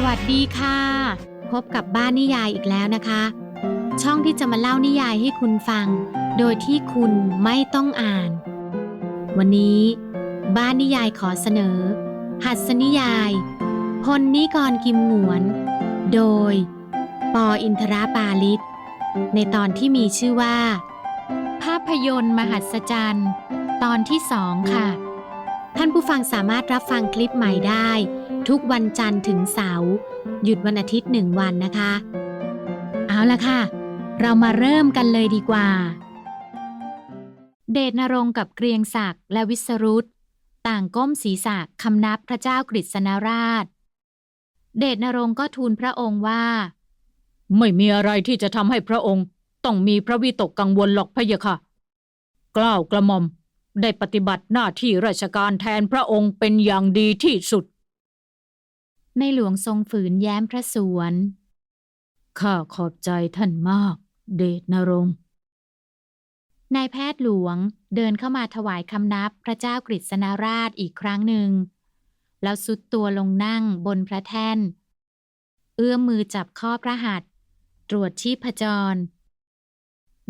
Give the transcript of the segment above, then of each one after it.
สวัสดีค่ะ พบกับบ้านนิยายอีกแล้วนะคะ ช่องที่จะมาเล่านิยายให้คุณฟัง โดยที่คุณไม่ต้องอ่าน วันนี้ บ้านนิยายขอเสนอ หัสนิยายพลนิกรกิมหงวน โดย ปออินทราปาลิศในตอนที่มีชื่อว่า ภาพยนตร์มหัศจรรย์ ตอนที่สองค่ะ ท่านผู้ฟังสามารถรับฟังคลิปใหม่ได้ ทุกวันจันทร์ถึงเสาร์หยุดวันอาทิตย์หนึ่งวันนะคะ เอาละค่ะ เรามาเริ่มกันเลยดีกว่า เดชนรงกับเกรียงศักดิ์และวิสรุตต่างก้มศีรษะคำนับพระเจ้ากฤษณราช เดชนรงก็ทูลพระองค์ว่า ไม่มีอะไรที่จะทำให้พระองค์ ต้องมีพระวิตกกังวลหรอกพะยะค่ะ กล้าวกระหม่อมได้ปฏิบัติหน้าที่ราชการแทนพระองค์เป็นอย่างดีที่สุด ในหลวงทรงฝืนแย้มพระสวน ข้าขอบใจท่านมาก เดชนรงค์นายแพทย์หลวงเดินเข้ามาถวายคำนับพระเจ้ากฤษณราชอีกครั้งหนึ่ง แล้วสุดตัวลงนั่งบนพระแท่น เอื้อมมือจับข้อพระหัตถ์ตรวจชีพจร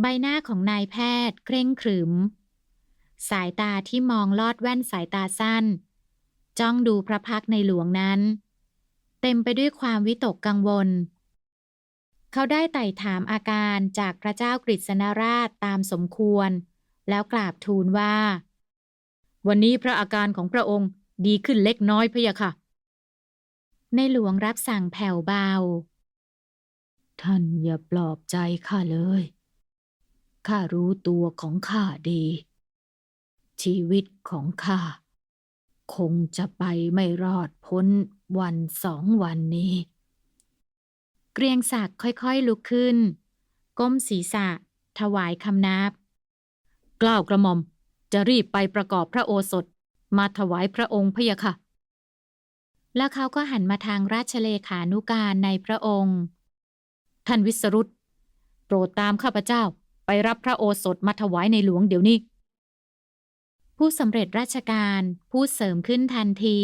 ใบหน้าของนายแพทย์เคร่งขรึม สายตาที่มองลอดแว่นสายตาสั้น จ้องดูพระพักในหลวงนั้น เต็มไปด้วยความวิตกกังวล เขาได้ไต่ถามอาการจากพระเจ้ากฤษณราชตามสมควร แล้วกราบทูลว่า วันนี้พระอาการของพระองค์ดีขึ้นเล็กน้อยพะยะค่ะ ในหลวงรับสั่งแผ่วเบา ท่านอย่าปลอบใจข้าเลย ข้ารู้ตัวของข้าดี ชีวิตของข้า คงจะไปไม่รอดพ้น วันสองวันนี้ เกรียงศักดิ์ค่อยๆลุกขึ้น ก้มศีรษะ ถวายคำนับ กล้าวกระหม่อมจะรีบไปประกอบพระโอสถ มาถวายพระองค์พะยะค่ะ แล้วเขาก็หันมาทางราชเลขานุการในพระองค์ ท่านวิสรุตโปรดตามข้าพเจ้าไปรับพระโอสถมาถวายในหลวงเดี๋ยวนี้ ผู้สำเร็จราชการพูดเสริมขึ้นทันที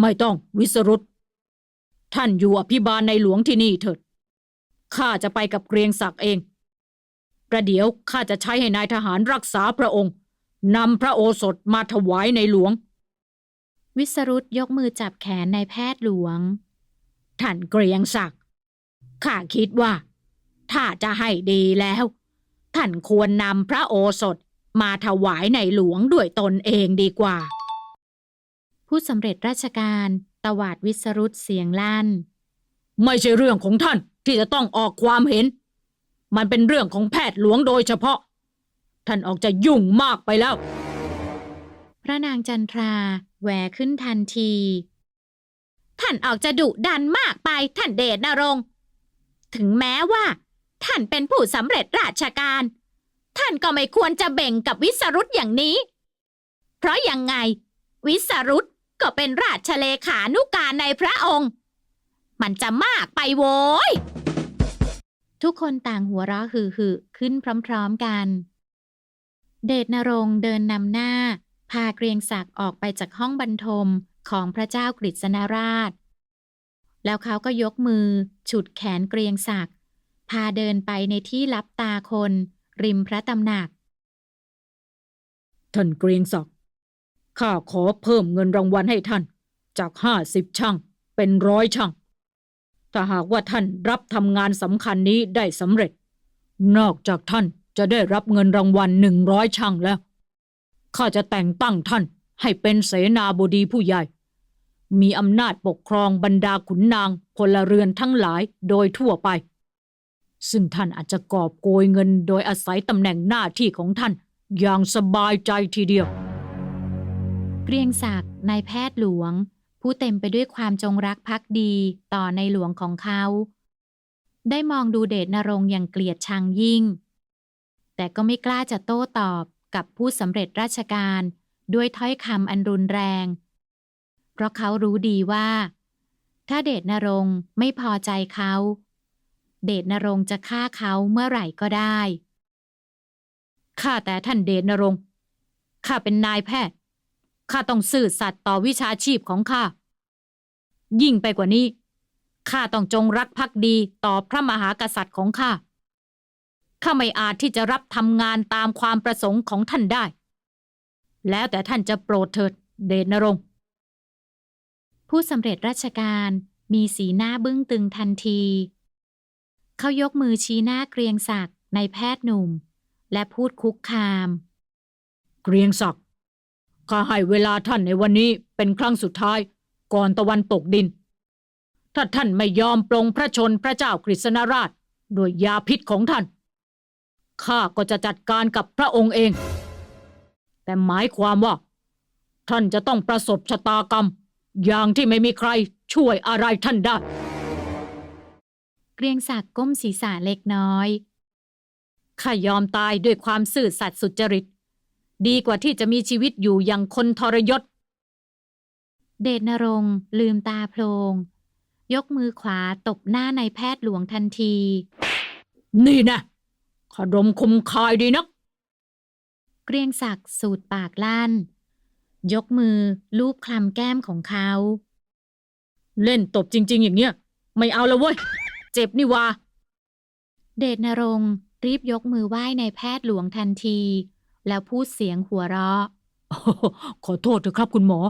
ไม่ต้องวิสรุตท่านอยู่อภิบาลในหลวงที่นี่เถิดข้าจะไปกับเกรียงศักดิ์เอง ประเดี๋ยวข้าจะใช้ให้นายทหารรักษาพระองค์นำพระโอสถมาถวายในหลวง วิสรุตยกมือจับแขนนายแพทย์หลวง ท่านเกรียงศักดิ์ข้าคิดว่า ถ้าจะให้ดีแล้ว ท่านควรนำพระโอสถมาถวายในหลวงด้วยตนเองดีกว่า ผู้สำเร็จราชการตวาดวิสรุตเสียงลั่น ไม่ใช่เรื่องของท่านที่จะต้องออกความเห็น มันเป็นเรื่องของแพทย์หลวงโดยเฉพาะ ท่านออกจะยุ่งมากไปแล้ว พระนางจันทราแหวขึ้นทันที ท่านออกจะดุดันมากไปท่านเดชนรงค์ถึงแม้ว่า ท่านเป็นผู้สำเร็จราชการ ท่านก็ไม่ควรจะเบ่งกับวิสรุตอย่างนี้ เพราะยังไง วิสรุต ก็เป็นราชเลขานุการในพระองค์ มันจะมากไปโว้ย ทุกคนต่างหัวเราะฮือฮือขึ้นพร้อมๆกัน เดชนรงเดินนำหน้า พาเกรียงศักดิ์ออกไปจากห้องบรรทมของพระเจ้ากฤษณราช แล้วเขาก็ยกมือ ฉุดแขนเกรียงศักดิ์พาเดินไปในที่ลับตาคน ริมพระตำหนัก ท่านเกรียงศักดิ์ ข้าขอเพิ่มเงินรางวัลให้ท่าน จากห้าสิบช่างเป็นร้อยช่าง ถ้าหากว่าท่านรับทำงานสำคัญนี้ได้สำเร็จ นอกจากท่านจะได้รับเงินรางวัลหนึ่งร้อยช่างแล้ว ข้าจะแต่งตั้งท่านให้เป็นเสนาบดีผู้ใหญ่ มีอำนาจปกครองบรรดาขุนนางพลเรือนทั้งหลายโดยทั่วไป ซึ่งท่านอาจจะกอบโกยเงินโดยอาศัยตำแหน่งหน้าที่ของท่านอย่างสบายใจทีเดียว เกรียงศักดิ์นายแพทย์หลวง ผู้เต็มไปด้วยความจงรักภักดีต่อในหลวงของเขา ได้มองดูเดชนรงอย่างเกลียดชังยิ่ง แต่ก็ไม่กล้าจะโต้ตอบกับผู้สำเร็จราชการด้วยถ้อยคำอันรุนแรง เพราะเขารู้ดีว่า ถ้าเดชนรงไม่พอใจเขา เดชนรงจะฆ่าเขาเมื่อไหร่ก็ได้ข้าแต่ท่านเดชนรงข้าเป็นนายแพทย์ ข้าต้องซื่อสัตย์ต่อวิชาชีพของข้า ยิ่งไปกว่านี้ ข้าต้องจงรักภักดีต่อพระมหากษัตริย์ของข้า ข้าไม่อาจที่จะรับทำงานตามความประสงค์ของท่านได้ แล้วแต่ท่านจะโปรดเถิดเดชนรงค์ผู้สำเร็จราชการมีสีหน้าบึ้งตึงทันที เขายกมือชี้หน้าเกรียงศักดิ์ในแพทย์หนุ่ม และพูดคุกคาม เกรียงศักดิ์ ข้าให้เวลาท่านในวันนี้เป็นครั้งสุดท้าย ก่อนตะวันตกดิน ถ้าท่านไม่ยอมปลงพระชนพระเจ้ากฤษณราชโดวยยาพิษของท่านข้าก็จะจัดการกับพระองค์เอง แต่หมายความว่า ท่านจะต้องประสบชะตากรรม อย่างที่ไม่มีใครช่วยอะไรท่านได้ เกรียงศักดิ์ก้มศีรษะเล็กน้อยข้ายอมตายด้วยความซื่อสัตย์สุจริต ดีกว่าที่จะมีชีวิตอยู่อย่างคนทรยศ เดชนรงค์ลืมตาโพลงยกมือขวาตบหน้าในแพทย์หลวงทันที นี่นะขดมคมคายดีนัก เกรียงศักดิ์สูดปากลั่น ยกมือลูบคลำแก้มของเขา เล่นตบจริง ๆ อย่างเงี้ย ไม่เอาแล้วเว้ย เจ็บนี่วาเดชนรงค์รีบยกมือไหว้ในแพทย์หลวงทันที แล้วพูดเสียงหัวเราะ ขอโทษเถอะครับคุณหมอ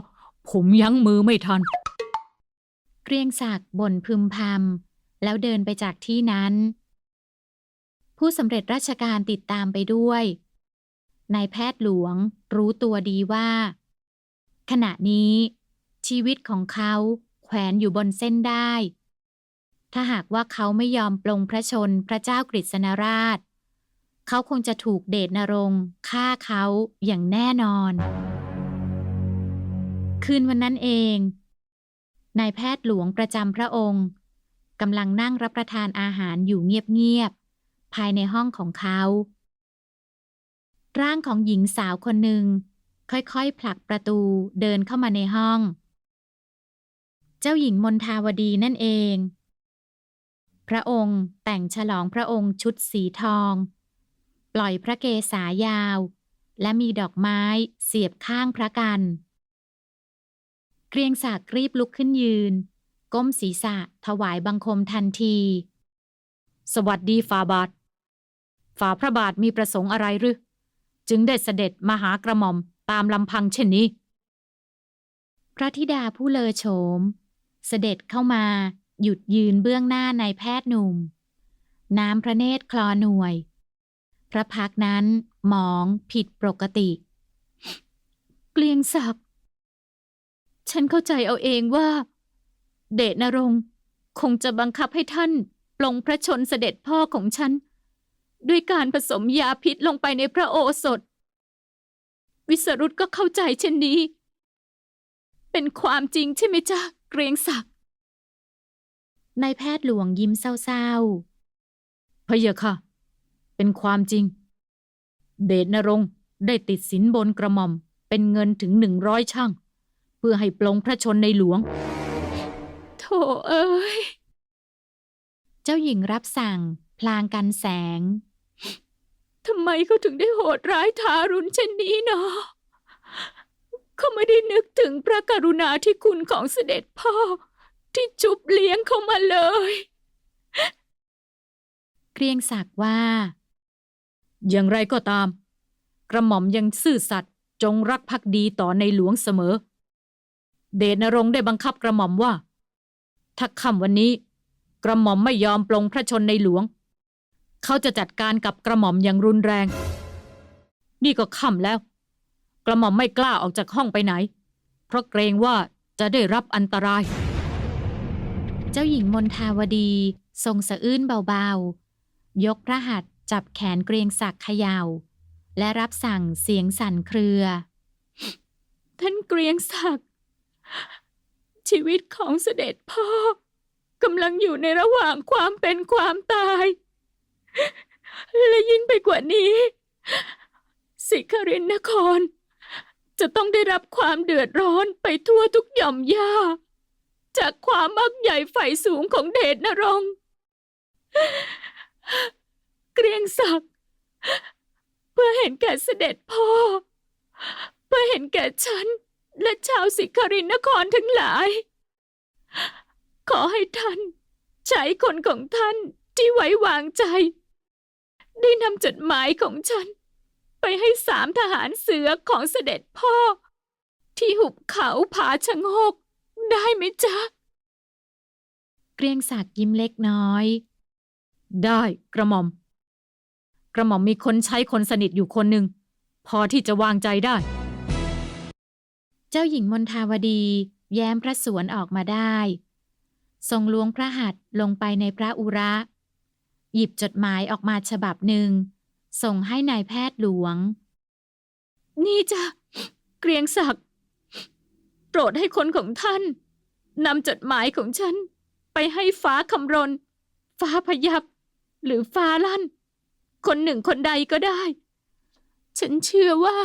ผมยั้งมือไม่ทัน เกรียงศักดิ์บ่นพึมพำแล้วเดินไปจากที่นั้น ผู้สำเร็จราชการติดตามไปด้วยนายแพทย์หลวงรู้ตัวดีว่า ขณะนี้ ชีวิตของเขาแขวนอยู่บนเส้นได้ ถ้าหากว่าเขาไม่ยอมปลงพระชนพระเจ้ากฤษณราช เขาคงจะถูกเดชนรงฆ่าเขาอย่างแน่นอน คืนวันนั้นเอง นายแพทย์หลวงประจำพระองค์กำลังนั่งรับประทานอาหารอยู่เงียบๆ ภายในห้องของเขา ร่างของหญิงสาวคนหนึ่ง ค่อยๆ ผลักประตูเดินเข้ามาในห้อง เจ้าหญิงมนทาวดีนั่นเอง พระองค์แต่งฉลองพระองค์ชุดสีทอง ปล่อยพระเกศายาว และมีดอกไม้เสียบข้างพระกัน เกรียงศักดิ์รีบลุกขึ้นยืน ก้มศีรษะถวายบังคมทันที สวัสดีฝ่าบาทฝ่าพระบาทมีประสงค์อะไรหรือจึงได้เสด็จมาหากระหม่อมตามลำพังเช่นนี้ พระธิดาผู้เลอโฉม เสด็จเข้ามาหยุดยืนเบื้องหน้าในายแพทย์หนุ่ม น้ำพระเนตรคลอหน่วย ระพักนั้นหมองผิดปกติ เกลียงศักดิ์ฉันเข้าใจเอาเองว่า เดชนรงค์คงจะบังคับให้ท่านปลงพระชนเสด็จพ่อของฉัน ด้วยการผสมยาพิษลงไปในพระโอสถ วิสรุตก็เข้าใจเช่นนี้ เป็นความจริงใช่ไหมจ๊ะเกรียงศักดิ์นายแพทย์หลวงยิ้มเศร้าๆพะเยะค่ะ เป็นความจริง เดชนรงค์ได้ติดสินบนกระหม่อมเป็นเงินถึงหนึ่งร้อยช่าง เพื่อให้ปลงพระชนในหลวงๆโถเอ้ย เจ้าหญิงรับสั่ง พลางกันแสงทำไมเขาถึงได้โหดร้ายทารุณเช่นนี้เนาะเขาไม่ได้นึกถึงพระกรุณาธิคุณของเสด็จพ่อ ที่จุบเลี้ยงเขามาเลย เกรียงศักดิ์ว่า อย่างไรก็ตาม กระหม่อมยังซื่อสัตย์จงรักภักดีต่อในหลวงเสมอ เดชนรงได้บังคับกระหม่อมว่า ถ้าค่ำวันนี้ กระหม่อมไม่ยอมปลงพระชนในหลวง เขาจะจัดการกับกระหม่อมอย่างรุนแรง นี่ก็ค่ำแล้ว กระหม่อมไม่กล้าออกจากห้องไปไหน เพราะเกรงว่าจะได้รับอันตราย เจ้าหญิงมนทาวดีทรงสะอื้นเบาๆ ยกพระหัตถ์ จับแขนเกรียงศักดิ์เขยา่า และรับสั่งเสียงสั่นเครือ ท่านเกรียงศักดิ์ชีวิตของเสด็จพ่อกำลังอยู่ในระหว่างความเป็นความตาย และยิ่งไปกว่านี้ สิครินนคร จะต้องได้รับความเดือดร้อนไปทั่วทุกหย่อมย่าจากความมักใหญ่ไฟสูงของเดชนรงค์ เกรียงศักดิ์เพื่อเห็นแก่เสด็จพ่อ เพื่อเห็นแก่ฉัน และชาวสิครินนครทั้งหลาย ขอให้ท่าน ใช้คนของท่านที่ไว้วางใจ ได้นำจดหมายของฉัน ไปให้สามทหารเสือของเสด็จพ่อ ที่หุบเขาผาชะโงก ได้ไหมจ๊ะ เกรียงศักดิ์ยิ้มเล็กน้อย ได้กระหม่อม กระหม่อมมีคนใช้คนสนิทอยู่คนหนึ่ง พอที่จะวางใจได้ เจ้าหญิงมนทาวดี แย้มพระสวนออกมาได้ ทรงล้วงพระหัตถ์ลงไปในพระอุระ หยิบจดหมายออกมาฉบับหนึ่ง ส่งให้นายแพทย์หลวง นี่จ้ะเกรียงศักดิ์โปรดให้คนของท่านนำจดหมายของฉัน ไปให้ฟ้าคำรณฟ้าพยับ หรือฟ้าลั่น คนหนึ่งคนใดก็ได้ ฉันเชื่อว่า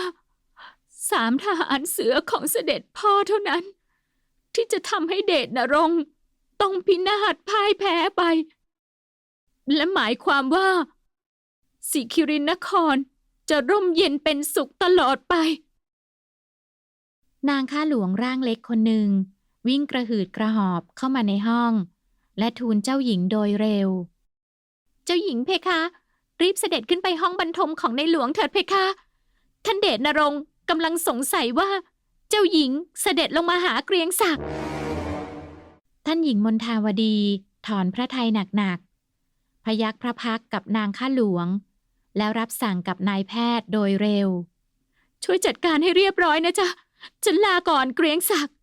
สามทหารเสือของเสด็จพ่อเท่านั้น ที่จะทำให้เดชนรงค์ต้องพินาศพ่ายแพ้ไป และหมายความว่าสิคิรินนครจะร่มเย็นเป็นสุขตลอดไป นางข้าหลวงร่างเล็กคนหนึ่ง วิ่งกระหืดกระหอบเข้ามาในห้อง และทูลเจ้าหญิงโดยเร็ว เจ้าหญิงเพคะ รีบเสด็จขึ้นไปห้องบรรทมของในหลวงเถิดเพคะ ท่านเดชนรงค์กำลังสงสัยว่า เจ้าหญิงเสด็จลงมาหาเกรียงศักดิ์ท่านหญิงมนทาวดี ถอนพระทัยหนักๆพยักพระพักกับนางข้าหลวง แล้วรับสั่งกับนายแพทย์โดยเร็ว ช่วยจัดการให้เรียบร้อยนะจ๊ะฉันลาก่อนเกรียงศักดิ์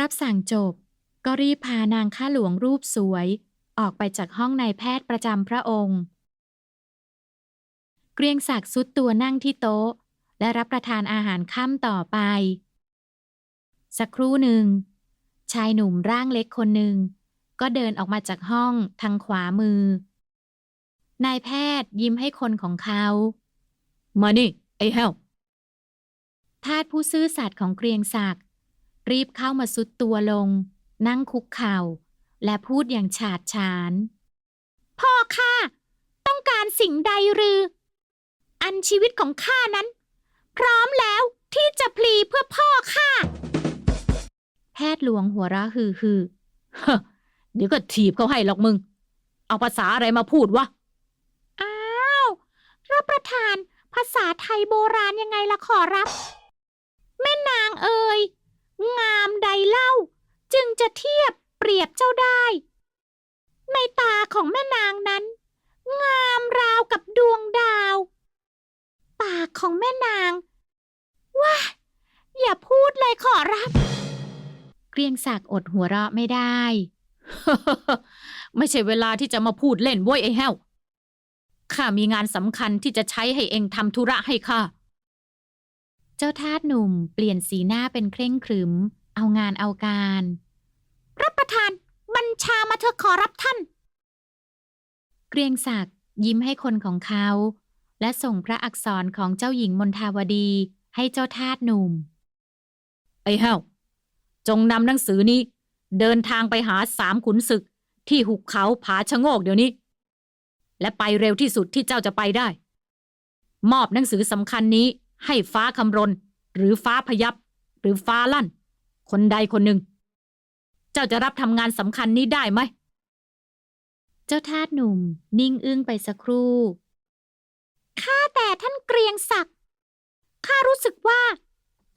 รับสั่งจบ ก็รีบพานางข้าหลวงรูปสวย ออกไปจากห้องนายแพทย์ประจำพระองค์ เกรียงศักดิ์สุดตัวนั่งที่โต๊ะ และรับประทานอาหารค่ำต่อไป สักครู่หนึ่ง ชายหนุ่มร่างเล็กคนหนึ่ง ก็เดินออกมาจากห้องทางขวามือ นายแพทย์ยิ้มให้คนของเขา มานี่ ไอ้แฮวทาสผู้ซื่อสัตย์ของเกรียงศักดิ์รีบเข้ามาสุดตัวลง นั่งคุกเข่า และพูดอย่างฉาดฉาน พ่อข้าต้องการสิ่งใดหรือ อันชีวิตของข้านั้น พร้อมแล้วที่จะพลีเพื่อพ่อข้าแพทย์หลวงหัวเราะฮือฮือเดี๋ยวก็ถีบเขาให้หรอกมึง เอาภาษาอะไรมาพูดวะ อ้าวรับประทานภาษาไทยโบราณยังไงล่ะขอรับ แม่นางเอ่ยงามใดเล่า จึงจะเทียบเปรียบเจ้าได้ ในตาของแม่นางนั้น งามราวกับดวงดาว ปากของแม่นาง ว้าอย่าพูดเลยขอรับ เกรียงศักดิ์อดหัวเราะไม่ได้ ไม่ใช่เวลาที่จะมาพูดเล่นเว้ยไอ้แฮวข้ามีงานสำคัญที่จะใช้ให้เองทำธุระให้ข้า เจ้าทาสหนุ่มเปลี่ยนสีหน้าเป็นเคร่งขรึม เอางานเอาการ รับประทาน บัญชามาเถอะขอรับท่าน เกรียงศักดิ์ยิ้มให้คนของเขา และส่งพระอักษรของเจ้าหญิงมนทาวดีให้เจ้าทาสหนุ่ม ไอ้แฮวจงนำหนังสือนี้ เดินทางไปหาสามขุนศึกที่หุบเขาผาชะโงกเดี๋ยวนี้ และไปเร็วที่สุดที่เจ้าจะไปได้ มอบหนังสือสำคัญนี้ให้ฟ้าคำรณหรือฟ้าพยับ หรือฟ้าลั่น คนใดคนหนึ่ง เจ้าจะรับทำงานสำคัญนี้ได้ไหม เจ้าทาสหนุ่มนิ่งอึ้งไปสักครู่ ข้าแต่ท่านเกรียงศักดิ์ข้ารู้สึกว่า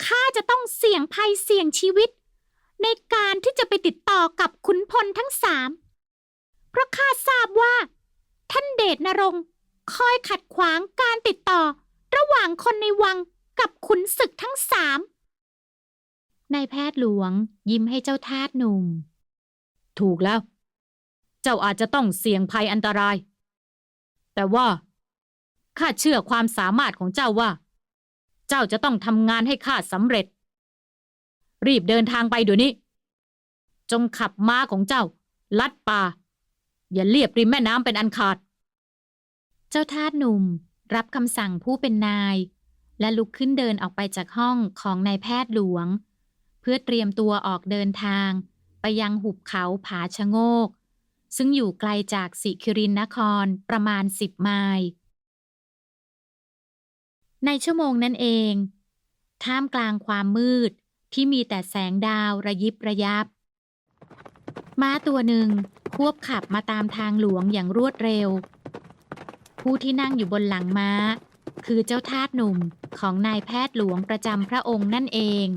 ข้าจะต้องเสี่ยงภัยเสี่ยงชีวิต ในการที่จะไปติดต่อกับขุนพลทั้งสาม เพราะข้าทราบว่า ท่านเดชนรงค์คอยขัดขวางการติดต่อ ระหว่างคนในวังกับขุนศึกทั้งสามนายแพทย์หลวงยิ้มให้เจ้าทาสหนุ่ม ถูกแล้ว เจ้าอาจจะต้องเสี่ยงภัยอันตราย แต่ว่า ข้าเชื่อความสามารถของเจ้าว่า เจ้าจะต้องทำงานให้ข้าสำเร็จ รีบเดินทางไปเดี๋ยวนี้ จงขับม้าของเจ้า ลัดป่า อย่าเลียบริมแม่น้ำเป็นอันขาด เจ้าทาสหนุ่มรับคำสั่งผู้เป็นนาย และลุกขึ้นเดินออกไปจากห้องของนายแพทย์หลวง เพื่อเตรียมตัวออกเดินทาง ไปยังหุบเขาผาชะโงก ซึ่งอยู่ไกลจากสิคิรินนครประมาณสิบไมล์ ในชั่วโมงนั้นเอง ท่ามกลางความมืดที่มีแต่แสงดาวระยิบระยับ ม้าตัวหนึ่งควบขับมาตามทางหลวงอย่างรวดเร็ว ผู้ที่นั่งอยู่บนหลังม้า คือเจ้าทาสหนุ่มของนายแพทย์หลวงประจำพระองค์นั่นเอง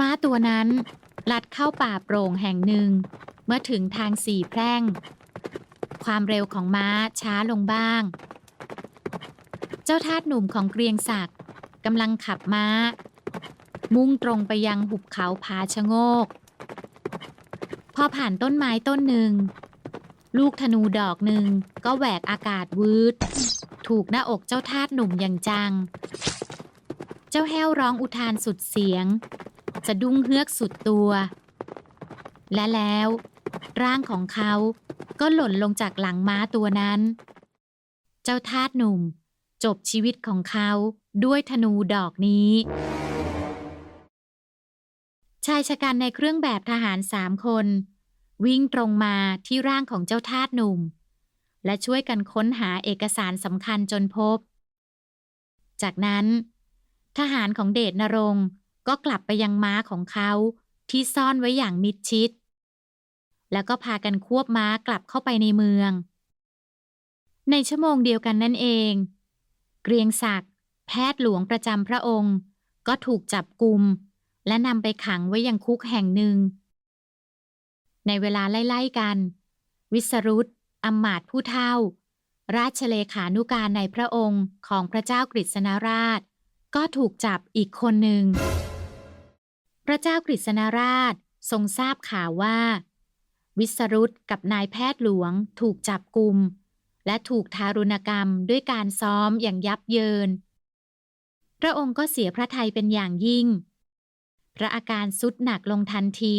ม้าตัวนั้นลัดเข้าป่าโปร่งแห่งหนึ่ง เมื่อถึงทางสี่แพร่ง ความเร็วของม้าช้าลงบ้าง เจ้าทาสหนุ่มของเกรียงศักดิ์กำลังขับม้า มุ่งตรงไปยังหุบเขาผาชะโงก พอผ่านต้นไม้ต้นหนึ่ง ลูกธนูดอกหนึ่งก็แหวกอากาศวืด ถูกหน้าอกเจ้าทาสหนุ่มอย่างจัง เจ้าแห้วร้องอุทานสุดเสียงสะดุ้งเฮือกสุดตัว และแล้ว ร่างของเขาก็หล่นลงจากหลังม้าตัวนั้น เจ้าทาสหนุ่ม จบชีวิตของเขาด้วยธนูดอกนี้ ชายชะกันในเครื่องแบบทหารสามคน วิ่งตรงมาที่ร่างของเจ้าทาสหนุ่ม และช่วยกันค้นหาเอกสารสำคัญจนพบ จากนั้น ทหารของเดชนรงก็กลับไปยังม้าของเขาที่ซ่อนไว้อย่างมิดชิด แล้วก็พากันควบม้ากลับเข้าไปในเมือง ในชั่วโมงเดียวกันนั่นเอง เกรียงศักดิ์แพทย์หลวงประจำพระองค์ ก็ถูกจับกุม และนำไปขังไว้ยังคุกแห่งหนึ่ง ในเวลาไล่ๆกัน วิสรุตอำมาตผู้เท่า ราชเลขานุการในพระองค์ของพระเจ้ากฤษณราช ก็ถูกจับอีกคนหนึ่ง พระเจ้ากฤษณราชทรงทราบข่าวว่า วิสรุตกับนายแพทย์หลวงถูกจับกุม และถูกทารุณกรรมด้วยการซ้อมอย่างยับเยิน พระองค์ก็เสียพระทัยเป็นอย่างยิ่ง พระอาการสุดหนักลงทันที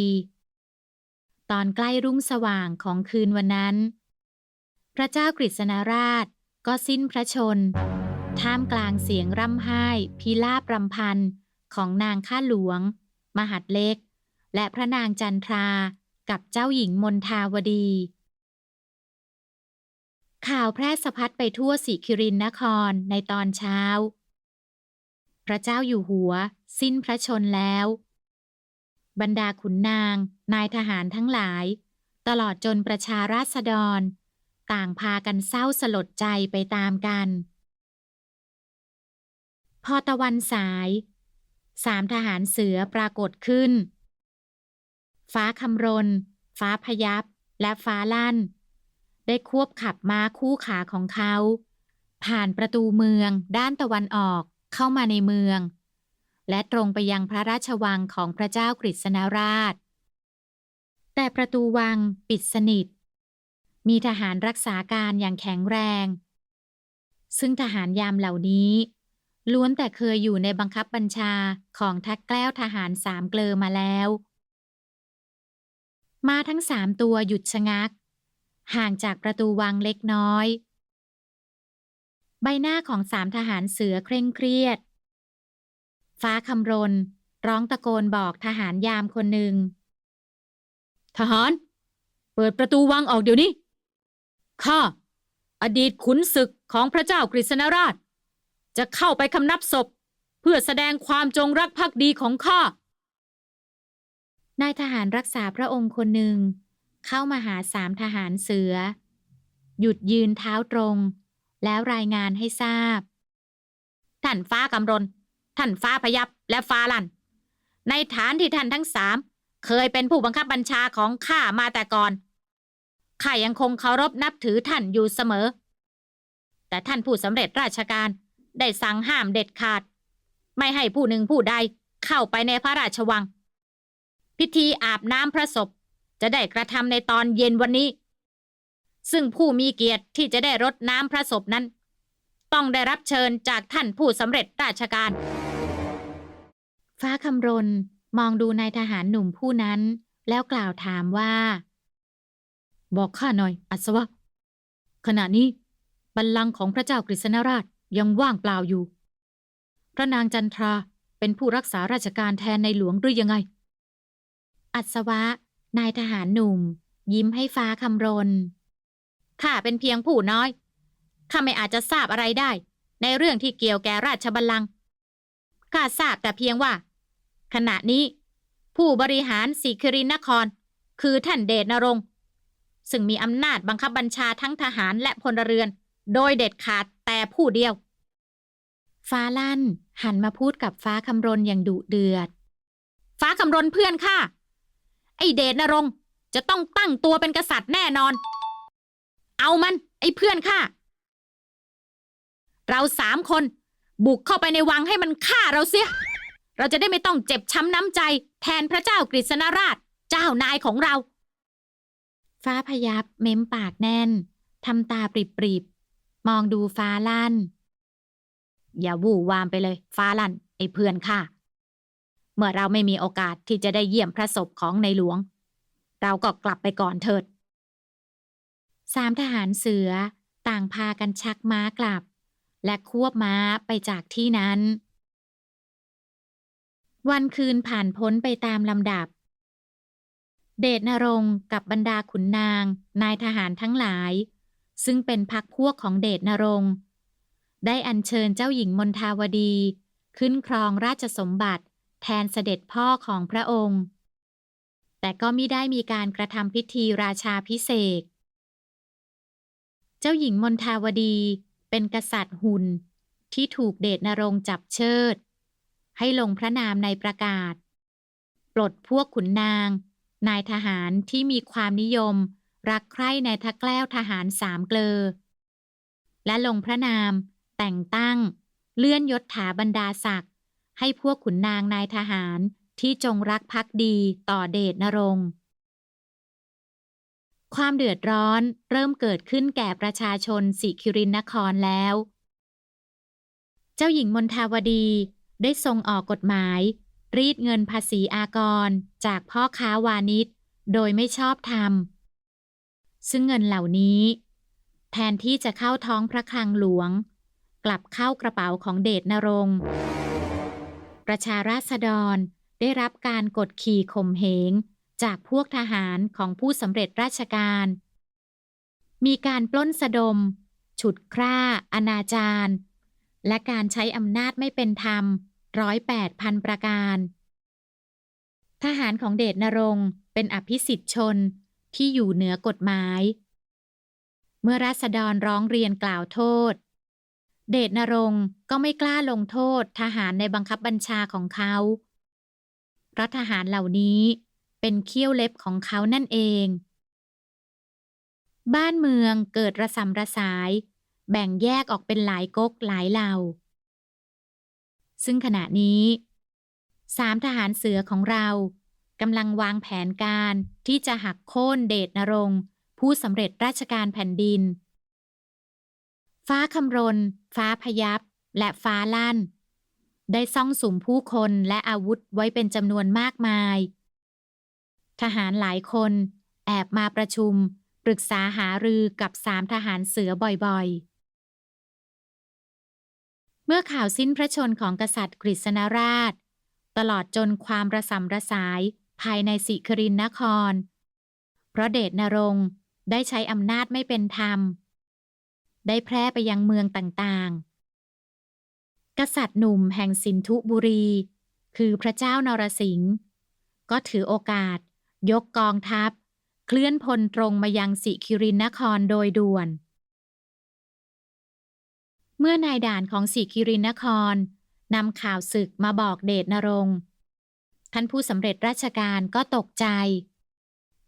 ตอนใกล้รุ่งสว่างของคืนวันนั้น พระเจ้ากฤษณราชก็สิ้นพระชน ท่ามกลางเสียงร่ำไห้พิลาบรำพันของนางข้าหลวง มหัดเล็ก และพระนางจันทรากับเจ้าหญิงมนทาวดี ข่าวแพร่สะพัดไปทั่วสิคิรินนครในตอนเช้า พระเจ้าอยู่หัว สิ้นพระชนแล้ว บรรดาขุนนาง นายทหารทั้งหลาย ตลอดจนประชาราษฎร ต่างพากันเศร้าสลดใจไปตามกัน พอตะวันสายสามทหารเสือปรากฏขึ้น ฟ้าคำรน ฟ้าพยับ และฟ้าลั่น ได้ควบขับม้าคู่ขาของเขา ผ่านประตูเมืองด้านตะวันออกเข้ามาในเมือง และตรงไปยังพระราชวังของพระเจ้ากฤษณราช แต่ประตูวังปิดสนิท มีทหารรักษาการอย่างแข็งแรง ซึ่งทหารยามเหล่านี้ ล้วนแต่เคยอยู่ในบังคับบัญชาของทักแกล้วทหารสามเกลอมาแล้ว มาทั้งสามตัวหยุดชะงัก ห่างจากประตูวังเล็กน้อย ใบหน้าของสามทหารเสือเคร่งเครียด ฟ้าคำรน ร้องตะโกนบอกทหารยามคนหนึ่ง ทหาร เปิดประตูวังออกเดี๋ยวนี้ ข้า อดีตขุนศึกของพระเจ้ากฤษณราช จะเข้าไปคำนับศพ เพื่อแสดงความจงรักภักดีของข้านายทหารรักษาพระองค์คนหนึ่ง เข้ามาหาสามทหารเสือ หยุดยืนเท้าตรง แล้วรายงานให้ทราบ ท่านฟ้ากำรนท่านฟ้าพยับและฟ้าลัน ในฐานที่ท่านทั้งสามเคยเป็นผู้บังคับบัญชาของข้ามาแต่ก่อนข้ายังคงเคารพนับถือท่านอยู่เสมอ แต่ท่านผู้สำเร็จราชการได้สั่งห้ามเด็ดขาด ไม่ให้ผู้หนึ่งผู้ใดเข้าไปในพระราชวัง พิธีอาบน้ำพระศพ จะได้กระทำในตอนเย็นวันนี้ ซึ่งผู้มีเกียรติที่จะได้รดน้ำพระศพนั้น ต้องได้รับเชิญจากท่านผู้สำเร็จราชการ ฟ้าคำรนมองดูนายทหารหนุ่มผู้นั้น แล้วกล่าวถามว่า บอกข้าหน่อย อัศวะ ขณะนี้ บัลลังก์ของพระเจ้ากฤษณราชยังว่างเปล่าอยู่ พระนางจันทราเป็นผู้รักษาราชการแทนในหลวงหรือยังไง อัศวะ นายทหารหนุ่ม ยิ้มให้ฟ้าคำรนข้าเป็นเพียงผู้น้อยข้าไม่อาจจะทราบอะไรได้ ในเรื่องที่เกี่ยวแก่ราชบัลลังก์ข้าทราบแต่เพียงว่า ขณะนี้ ผู้บริหารสีครินนคร คือท่านเดชนรงค์ซึ่งมีอำนาจบังคับบัญชาทั้งทหารและพลเรือน โดยเด็ดขาดแต่ผู้เดียว ฟ้าลั่น หันมาพูดกับฟ้าคำรณอย่างดุเดือด ฟ้าคำรณเพื่อนข้า ไอเดชนรงค์จะต้องตั้งตัวเป็นกษัตริย์แน่นอน เอามัน ไอเพื่อนข้าเราสามคน บุกเข้าไปในวังให้มันฆ่าเราเสีย เราจะได้ไม่ต้องเจ็บช้ำน้ำใจ แทนพระเจ้ากฤษณราช เจ้านายของเรา ฟ้าพยับเม้มปากแน่นทำตาปริบๆมองดูฟ้าลั่น อย่าวู่วามไปเลย ฟ้าลั่น ไอ้เพื่อนข้า เมื่อเราไม่มีโอกาสที่จะได้เยี่ยมพระศพของในหลวง เราก็กลับไปก่อนเถิด สามทหารเสือต่างพากันชักม้ากลับ และควบม้าไปจากที่นั้น วันคืนผ่านพ้นไปตามลำดับ เดชนรงค์กับบรรดาขุนนาง นายทหารทั้งหลาย ซึ่งเป็นพักพวกของเดชนรงค์ได้อัญเชิญเจ้าหญิงมนทาวดี ขึ้นครองราชสมบัติ แทนเสด็จพ่อของพระองค์ แต่ก็มิได้มีการกระทำพิธีราชาพิเศษ เจ้าหญิงมนทาวดีเป็นกษัตริย์หุ่นที่ถูกเดชนรงจับเชิด ให้ลงพระนามในประกาศ ปลดพวกขุนนาง นายทหารที่มีความนิยม รักใคร่ในทักแกล้วทหารสามเกลอ และลงพระนาม แต่งตั้ง เลื่อนยศถาบรรดาศักดิ์ ให้พวกขุนนางนายทหารที่จงรักภักดีต่อเดชนรงค์ความเดือดร้อนเริ่มเกิดขึ้นแก่ประชาชนสิคิรินนครแล้ว เจ้าหญิงมนทาวดีได้ทรงออกกฎหมาย รีดเงินภาษีอากรจากพ่อค้าวานิชโดยไม่ชอบธรรม ซึ่งเงินเหล่านี้ แทนที่จะเข้าท้องพระคลังหลวง กลับเข้ากระเป๋าของเดชนรงค์ ประชาราษฎร ได้รับการกดขี่ข่มเหง จากพวกทหารของผู้สำเร็จราชการ มีการปล้นสะดม ฉุดคร่า อนาจารและการใช้อำนาจไม่เป็นธรรมร้อยแปดพันประการ ทหารของเดชนรงเป็นอภิสิทธิชนที่อยู่เหนือกฎหมาย เมื่อราษฎรร้องเรียนกล่าวโทษ เดชนรงค์ก็ไม่กล้าลงโทษทหารในบังคับบัญชาของเขา เพราะทหารเหล่านี้เป็นเขี้ยวเล็บของเขานั่นเอง บ้านเมืองเกิดระสำระสาย แบ่งแยกออกเป็นหลายก๊กหลายเหล่า ซึ่งขณะนี้สามทหารเสือของเรากำลังวางแผนการที่จะหักโค่นเดชนรงค์ผู้สำเร็จราชการแผ่นดิน ฟ้าคำรน ฟ้าพยับ และฟ้าลั่น ได้ซ่องสุมผู้คนและอาวุธไว้เป็นจำนวนมากมาย ทหารหลายคน แอบมาประชุม ปรึกษาหารือกับสามทหารเสือบ่อยๆ เมื่อข่าวสิ้นพระชนของกษัตริย์กฤษณราช ตลอดจนความระสำระสายภายในสิครินนคร เพราะเดชนรงได้ใช้อำนาจไม่เป็นธรรม ได้แพร่ไปยังเมืองต่างๆ กษัตริย์หนุ่มแห่งสินธุบุรี คือพระเจ้านรสิงห์ก็ถือโอกาส ยกกองทัพ เคลื่อนพลตรงมายังสิคิรินนครโดยด่วน เมื่อนายด่านของสิคิรินนครนำข่าวศึกมาบอกเดชนรงค์ท่านผู้สำเร็จราชการก็ตกใจ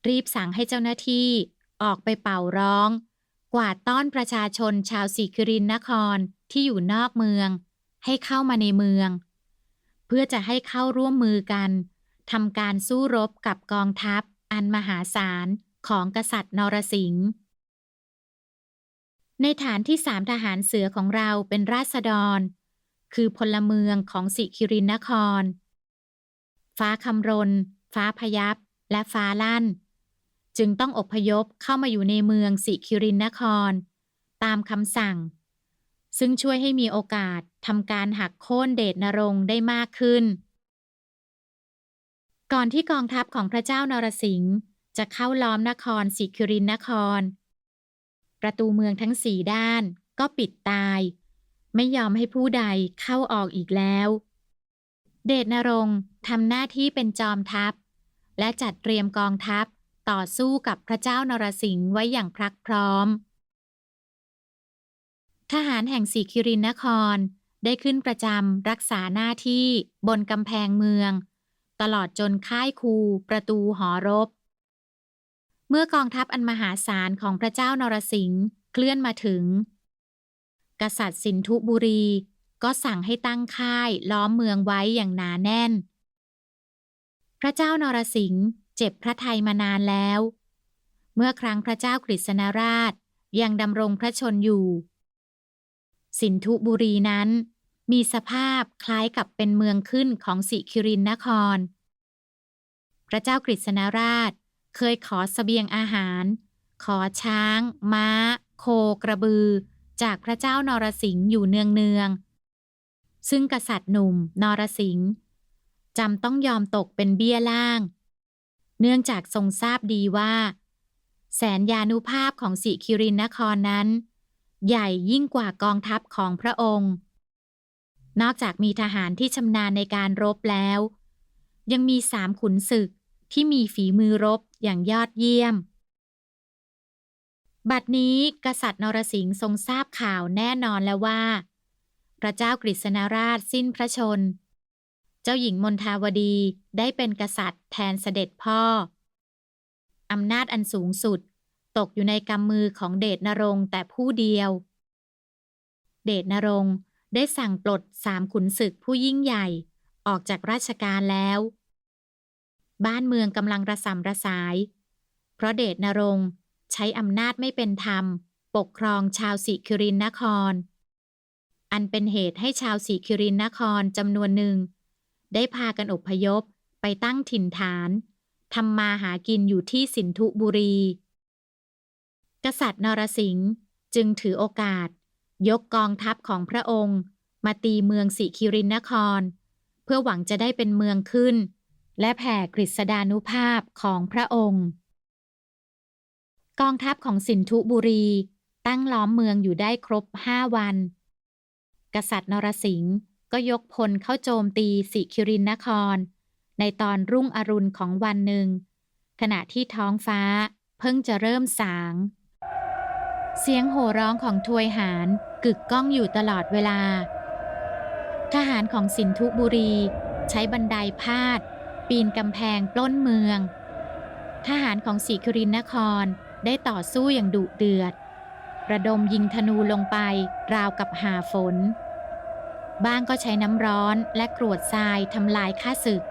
รีบสั่งให้เจ้าหน้าที่ออกไปเป่าร้อง วาดต้อนประชาชนชาวสิคิรินนครที่อยู่นอกเมือง ให้เข้ามาในเมือง เพื่อจะให้เข้าร่วมมือกันทำการสู้รบกับกองทัพ อันมหาศาลของกษัตริย์นรสิงห์ในฐานที่สามทหารเสือของเราเป็นราษฎร คือพลเมืองของสิคิรินนคร ฟ้าคำรน ฟ้าพยับและฟ้าลั่น จึงต้องอพยพเข้ามาอยู่ในเมืองสิคิรินนคร ตามคำสั่ง ซึ่งช่วยให้มีโอกาสทำการหักโค่นเดชนรงค์ได้มากขึ้น ก่อนที่กองทัพของพระเจ้านรสิงห์จะเข้าล้อมนครสิคิรินนคร ประตูเมืองทั้งสี่ด้านก็ปิดตาย ไม่ยอมให้ผู้ใดเข้าออกอีกแล้ว เดชนรงค์ทำหน้าที่เป็นจอมทัพ และจัดเตรียมกองทัพ ต่อสู้กับพระเจ้านรสิงห์ไว้อย่างพรักพร้อม ทหารแห่งสีคิรินนครได้ขึ้นประจำรักษาหน้าที่บนกำแพงเมือง ตลอดจนค่ายคูประตูหอรบ เมื่อกองทัพอันมหาศาลของพระเจ้านรสิงห์เคลื่อนมาถึง กษัตริย์สินธุบุรีก็สั่งให้ตั้งค่ายล้อมเมืองไว้อย่างหนาแน่น พระเจ้านรสิงห์ เจ็บพระทัยมานานแล้ว เมื่อครั้งพระเจ้ากฤษณราชยังดำรงพระชนอยู่ สินธุบุรีนั้น มีสภาพคล้ายกับเป็นเมืองขึ้นของสิคิรินนคร พระเจ้ากฤษณราชเคยขอสเสบียงอาหาร ขอช้าง ม้า โคกระบือ จากพระเจ้านรสิงห์อยู่เนืองๆซึ่งกษัตริย์หนุ่มนรสิงห์จำต้องยอมตกเป็นเบี้ยล่าง เนื่องจากทรงทราบดีว่า แสนยานุภาพของสิคิรินนครนั้น ใหญ่ยิ่งกว่ากองทัพของพระองค์ นอกจากมีทหารที่ชำนาญในการรบแล้ว ยังมีสามขุนศึกที่มีฝีมือรบอย่างยอดเยี่ยม บัดนี้กษัตริย์นรสิงห์ทรงทราบข่าวแน่นอนแล้วว่า พระเจ้ากฤษณราชสิ้นพระชน จ้าหญิงมนทาวดีได้เป็นกษัตริย์แทนเสด็จพ่อ อำนาจอันสูงสุด ตกอยู่ในกำมือของเดชนรงแต่ผู้เดียว เดชนรงได้สั่งปลดสามขุนศึกผู้ยิ่งใหญ่ออกจากราชการแล้ว บ้านเมืองกำลังระสำระสาย เพราะเดชนรงใช้อำนาจไม่เป็นธรรม ปกครองชาวสิคิรินนคร อันเป็นเหตุให้ชาวสิคิรินนครจำนวนหนึ่ง ได้พากันอพยพไปตั้งถิ่นฐานทำมาหากินอยู่ที่สินธุบุรี กษัตริย์นรสิงห์จึงถือโอกาส ยกกองทัพของพระองค์ มาตีเมืองสิคิรินนคร เพื่อหวังจะได้เป็นเมืองขึ้น และแผ่กฤษดานุภาพของพระองค์ กองทัพของสินธุบุรีตั้งล้อมเมืองอยู่ได้ครบห้าวัน กษัตริย์นรสิงห์ ก็ยกพลเข้าโจมตีสิคิรินนคร ในตอนรุ่งอรุณของวันหนึ่ง ขณะที่ท้องฟ้าเพิ่งจะเริ่มสาง เสียงโห่ร้องของทวยหารกึกก้องอยู่ตลอดเวลา ทหารของสินธุบุรี ใช้บันไดพาด ปีนกำแพงปล้นเมือง ทหารของสีครินนครได้ต่อสู้อย่างดุเดือด ระดมยิงธนูลงไปราวกับหาฝน บ้างก็ใช้น้ำร้อนและกรวดทรายทำลายข้าศึก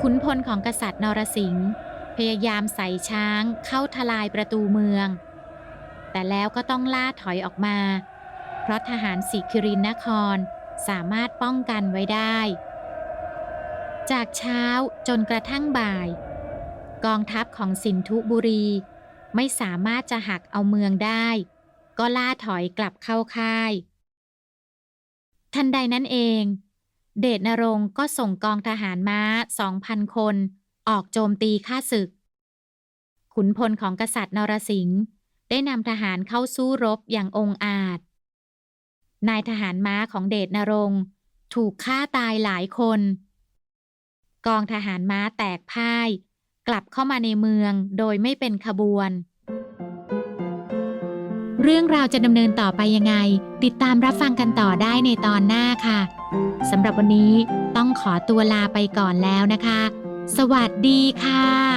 ขุนพลของกษัตริย์นรสิงห์พยายามใส่ช้างเข้าทลายประตูเมือง แต่แล้วก็ต้องล่าถอยออกมา เพราะทหารสิคิรินนครสามารถป้องกันไว้ได้ จากเช้าจนกระทั่งบ่าย กองทัพของสินธุบุรี ไม่สามารถจะหักเอาเมืองได้ ก็ล่าถอยกลับเข้าค่าย ทันใดนั้นเอง เดชนรงค์ก็ส่งกองทหารม้าสองพันคน ออกโจมตีข้าศึก ขุนพลของกษัตริย์นรสิงห์ได้นำทหารเข้าสู้รบอย่างองอาจ นายทหารม้าของเดชนรงค์ถูกฆ่าตายหลายคน กองทหารม้าแตกพ่าย กลับเข้ามาในเมืองโดยไม่เป็นขบวน เรื่องราวจะดำเนินต่อไปยังไง ติดตามรับฟังกันต่อได้ในตอนหน้าค่ะสำหรับวันนี้ต้องขอตัวลาไปก่อนแล้วนะคะ สวัสดีค่ะ